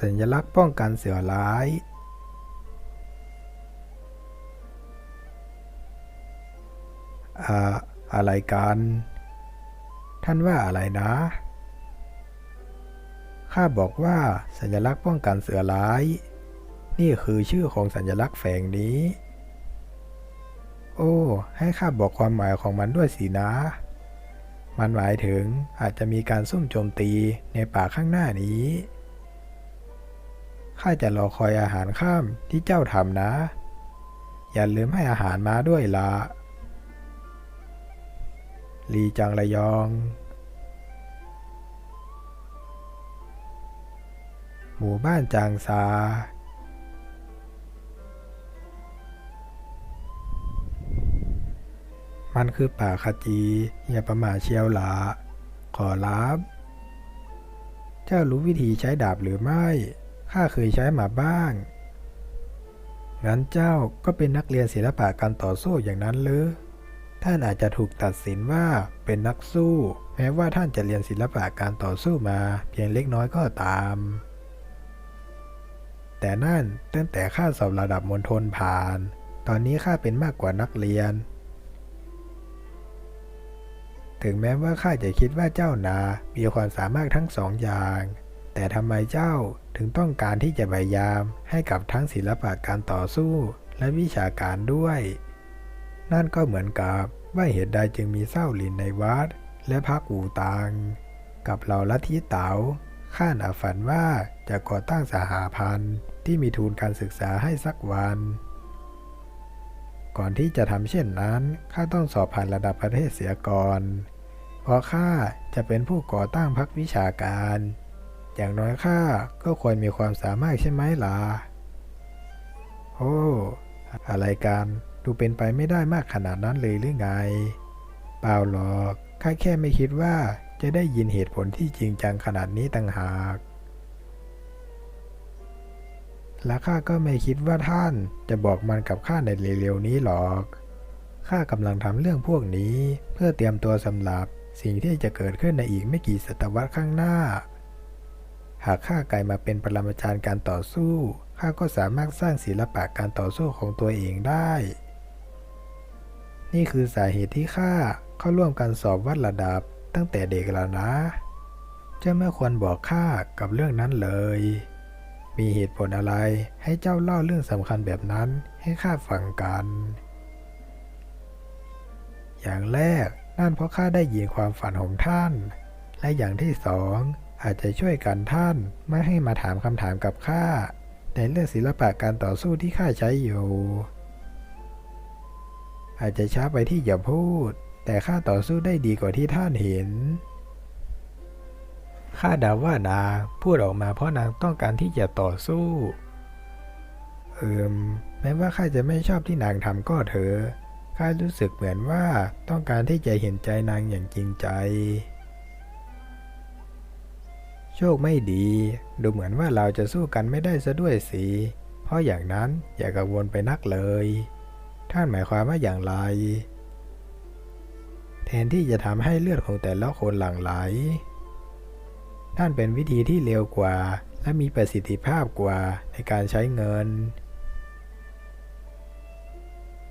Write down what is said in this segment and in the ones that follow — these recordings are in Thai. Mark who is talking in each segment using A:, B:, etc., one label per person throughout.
A: สัญลักษณ์ป้องกันเสือร้ายอ่าอะไรกัน ท่านว่าอะไรนะ ข้าบอกว่าสัญลักษณ์ป้องกันเสือร้าย นี่คือชื่อของสัญลักษณ์แฝงนี้ โอ้ ให้ข้าบอกความหมายของมันด้วยสินะมันหมายถึงอาจจะมีการซุ่มโจมตีในป่าข้างหน้านี้ ข้าจะรอคอยอาหารข้ามที่เจ้าทำนะ อย่าลืมให้อาหารมาด้วยละลีจังระยอง หมู่บ้านจางซา มันคือป่าคจีอย่าประมาทเชียวหละขอรับ เจ้ารู้วิธีใช้ดาบหรือไม่ ข้าเคยใช้มาบ้าง งั้นเจ้าก็เป็นนักเรียนศิลปะการต่อสู้อย่างนั้นหรือท่านอาจจะถูกตัดสินว่าเป็นนักสู้ แม้ว่าท่านจะเรียนศิลปะการต่อสู้มาเพียงเล็กน้อยก็ตาม แต่นั่นตั้งแต่ข้าสอบระดับมณฑลผ่าน ตอนนี้ข้าเป็นมากกว่านักเรียน ถึงแม้ว่าข้าจะคิดว่าเจ้านา มีความสามารถทั้งสองอย่าง แต่ทำไมเจ้า ถึงต้องการที่จะพยายามให้กับทั้งศิลปะการต่อสู้และวิชาการด้วย นั่นก็เหมือนกับว่าเหตุใดจึงมีเศร้าหลินในวัด และพักอูตางกับเหล่าลัทธิเต๋าข้าหนาฝันว่าจะก่อตั้งสหพันธ์ที่มีทุนการศึกษาให้สักวัน ก่อนที่จะทำเช่นนั้นข้าต้องสอบผ่านระดับประเทศเสียก่อน เพราะข้าจะเป็นผู้ก่อตั้งพรรควิชาการ อย่างน้อยข้าก็ควรมีความสามารถใช่ไหมล่ะ โอ้ อะไรกัน ดูเป็นไปไม่ได้มากขนาดนั้นเลยหรือไง เปล่าหรอก ข้าแค่ไม่คิดว่าจะได้ยินเหตุผลที่จริงจังขนาดนี้ต่างหาก และข้าก็ไม่คิดว่าท่านจะบอกมันกับข้าในเร็วๆนี้หรอก ข้ากำลังทำเรื่องพวกนี้เพื่อเตรียมตัวสำหรับสิ่งที่จะเกิดขึ้นในอีกไม่กี่ศตวรรษข้างหน้า หากข้ากลายมาเป็นปรมาจารย์การต่อสู้ข้าก็สามารถสร้างศิลปะการต่อสู้ของตัวเองได้ นี่คือสาเหตุที่ข้าเข้าร่วมการสอบวัดระดับตั้งแต่เด็กแล้วนะ เจ้าไม่ควรบอกข้ากับเรื่องนั้นเลย มีเหตุผลอะไรให้เจ้าเล่าเรื่องสำคัญแบบนั้นให้ข้าฟังกัน อย่างแรกนั่นเพราะข้าได้ยินความฝันของท่าน และอย่างที่สอง อาจจะช่วยกันท่านไม่ให้มาถามคำถามกับข้าในเรื่องศิลปะการต่อสู้ที่ข้าใช้อยู่ อาจจะช้าไปที่อย่าพูด แต่ข้าต่อสู้ได้ดีกว่าที่ท่านเห็นข้าเดาว่านางพูดออกมาเพราะนางต้องการที่จะต่อสู้ เอิมแม้ว่าข้าจะไม่ชอบที่นางทำก็เถอะข้ารู้สึกเหมือนว่าต้องการที่จะเห็นใจนางอย่างจริงใจ โชคไม่ดี ดูเหมือนว่าเราจะสู้กันไม่ได้ซะด้วยสิ เพราะอย่างนั้นอย่ากังวลไปนักเลย ท่านหมายความว่าอย่างไร แทนที่จะทำให้เลือดของแต่ละคนหลั่งไหล ท่านเป็นวิธีที่เร็วกว่า และมีประสิทธิภาพกว่าในการใช้เงิน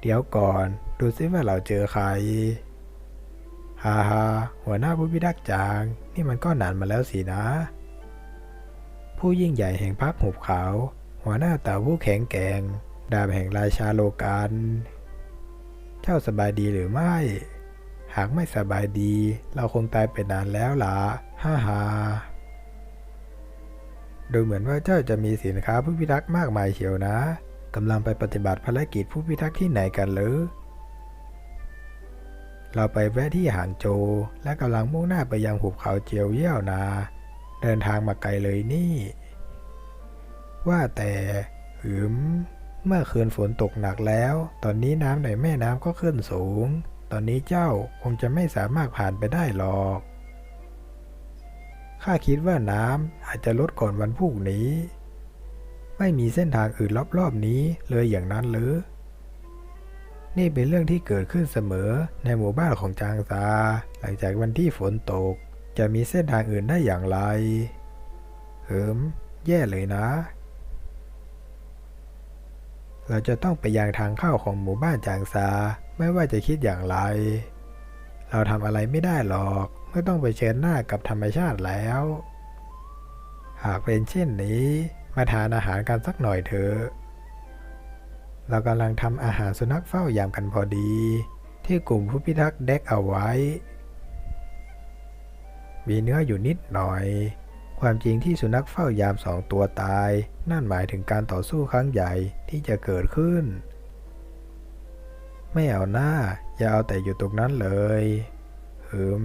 A: เดี๋ยวก่อน ดูซิว่าเราเจอใครฮ่าฮ่าหัวหน้าผู้พิทักษ์จาง นี่มันก็นานมาแล้วสินะ ผู้ยิ่งใหญ่แห่งพรรคหุบเขา หัวหน้าเต่าผู้แข็งแกร่ง ดาบแห่งราชาโลกันเจ้าสบายดีหรือไม่ หากไม่สบายดี เราคงตายไปนานแล้วล่ะฮ่าฮ่าดูเหมือนว่าเจ้าจะมีสินค้าผู้พิทักษ์มากมายเชียวนะกำลังไปปฏิบัติภารกิจผู้พิทักษ์ที่ไหนกันหรือ เราไปแวะที่หางโจ และกำลังมุ่งหน้าไปยังหุบเขาเจียวเยี่ยวนา เดินทางมาไกลเลยนี่ ว่าแต่หืม เมื่อคืนฝนตกหนักแล้ว ตอนนี้น้ำในแม่น้ำก็ขึ้นสูง ตอนนี้เจ้าคงจะไม่สามารถผ่านไปได้หรอก ข้าคิดว่าน้ำอาจจะลดก่อนวันพรุ่งนี้ ไม่มีเส้นทางอื่นรอบๆนี้เลยอย่างนั้นหรือ นี่เป็นเรื่องที่เกิดขึ้นเสมอในหมู่บ้านของจางซา หลังจากวันที่ฝนตก จะมีเส้นทางอื่นได้อย่างไร เหิม แย่เลยนะ เราจะต้องไปยังทางเข้าของหมู่บ้านจางซา ไม่ว่าจะคิดอย่างไร เราทำอะไรไม่ได้หรอกเมื่อต้องไปเชิญหน้ากับธรรมชาติแล้ว หากเป็นเช่นนี้ มาทานอาหารกันสักหน่อยเถอะ เรากำลังทำอาหารสุนัขเฝ้ายามกันพอดี ที่กลุ่มผู้พิทักษ์เด็กเอาไว้ มีเนื้ออยู่นิดหน่อย ความจริงที่สุนัขเฝ้ายามสองตัวตาย นั่นหมายถึงการต่อสู้ครั้งใหญ่ที่จะเกิดขึ้น ไม่เอาหน้า อย่าเอาแต่อยู่ตรงนั้นเลยหืม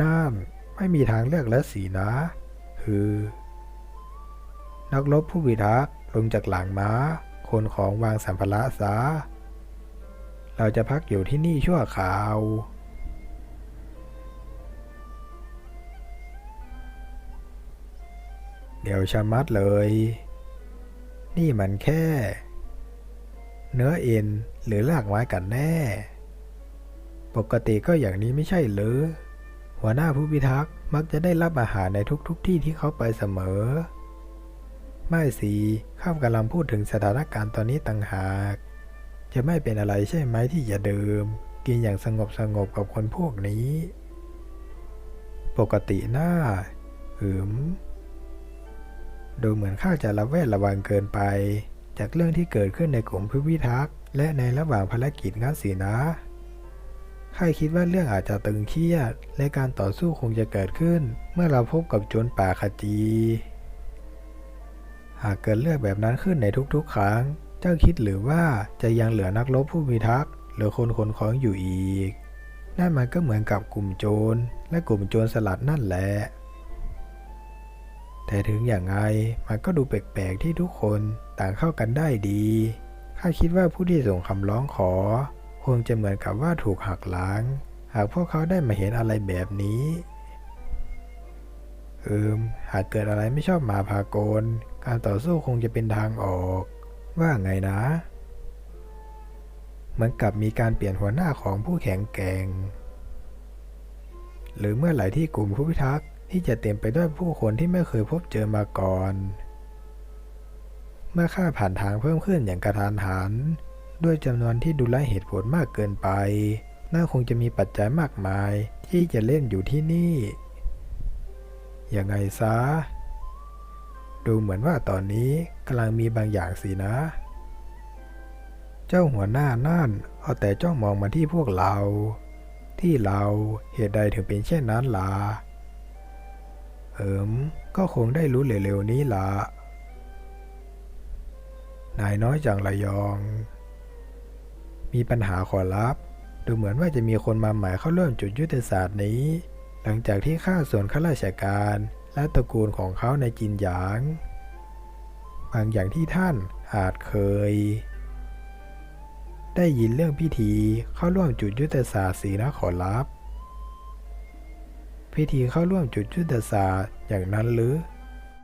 A: นั่นไม่มีทางเลือกแล้วสินะ คือ นักรบผู้พิทักษ์ลงจากหลังม้า คนของวางสัมภาระซะเราจะพักอยู่ที่นี่ชั่วคราว เดี๋ยวชะมัดเลย นี่มันแค่ เนื้อเอ็นหรือลากไม้กันแน่ ปกติก็อย่างนี้ไม่ใช่หรือ หัวหน้าผู้พิทักษ์มักจะได้รับอาหารในทุกๆทที่ที่เขาไปเสมอ ไม่สิข้ามกำลังพูดถึงสถานการณ์ตอนนี้ต่างหาก จะไม่เป็นอะไรใช่ไหมที่จะดื่ม กินอย่างสงบสงบกับคนพวกนี้ ปกติหน้าหืม ดูเหมือนข้าจะระแวดระวังเกินไป จากเรื่องที่เกิดขึ้นในกลุ่มผู้พิทักษ์และในระหว่างภารกิจงั้นสินะข้าคิดว่าเรื่องอาจจะตึงเครียด และการต่อสู้คงจะเกิดขึ้น เมื่อเราพบกับโจรป่าขจี หากเกิดเรื่องแบบนั้นขึ้นในทุกๆ ครั้ง เจ้าคิดหรือว่าจะยังเหลือนักรบผู้พิทักษ์หรือคนขนของอยู่อีก นั่นมันก็เหมือนกับกลุ่มโจรและกลุ่มโจรสลัดนั่นแหละ แต่ถึงอย่างไรมันก็ดูแปลกๆที่ทุกคนต่างเข้ากันได้ดี ข้าคิดว่าผู้ที่ส่งคำร้องขอ คงจะเหมือนกับว่าถูกหักล้าง หากพวกเขาได้มาเห็นอะไรแบบนี้เอิมหากเกิดอะไรไม่ชอบมาพากล การต่อสู้คงจะเป็นทางออก ว่าไงนะ เหมือนกับมีการเปลี่ยนหัวหน้าของผู้แข็งแกร่ง หรือเมื่อไหร่ที่กลุ่มผู้พิทักษ์ ที่จะเต็มไปด้วยผู้คนที่ไม่เคยพบเจอมาก่อน เมื่อค่าผ่านทางเพิ่มขึ้นอย่างกระทันหัน ด้วยจำนวนที่ดูไร้เหตุผลมากเกินไป น่าคงจะมีปัจจัยมากมาย ที่จะเล่นอยู่ที่นี่ ยังไงซะ ดูเหมือนว่าตอนนี้กำลังมีบางอย่างสินะ เจ้าหัวหน้านั่นเอาแต่จ้องมองมาที่พวกเรา ที่เราเหตุใดถึงเป็นเช่นนั้นล่ะ เอิมก็คงได้รู้เร็วๆนี้ละนายน้อยจังระยอง มีปัญหาขอรับ ดูเหมือนว่าจะมีคนมาหม่เข้าร่วมจุดยุทธศาสตร์นี้ หลังจากที่ข้าส่วนข้าราชการและตระกูลของเขาในจินหยางบางอย่างที่ท่านอาจเคย ได้ยินเรื่องพิธีเข้าร่วมจุดยุทธศาสตร์สีนะขอรับ พิธีเข้าร่วมจุดยุทธศาสตร์อย่างนั้นหรือ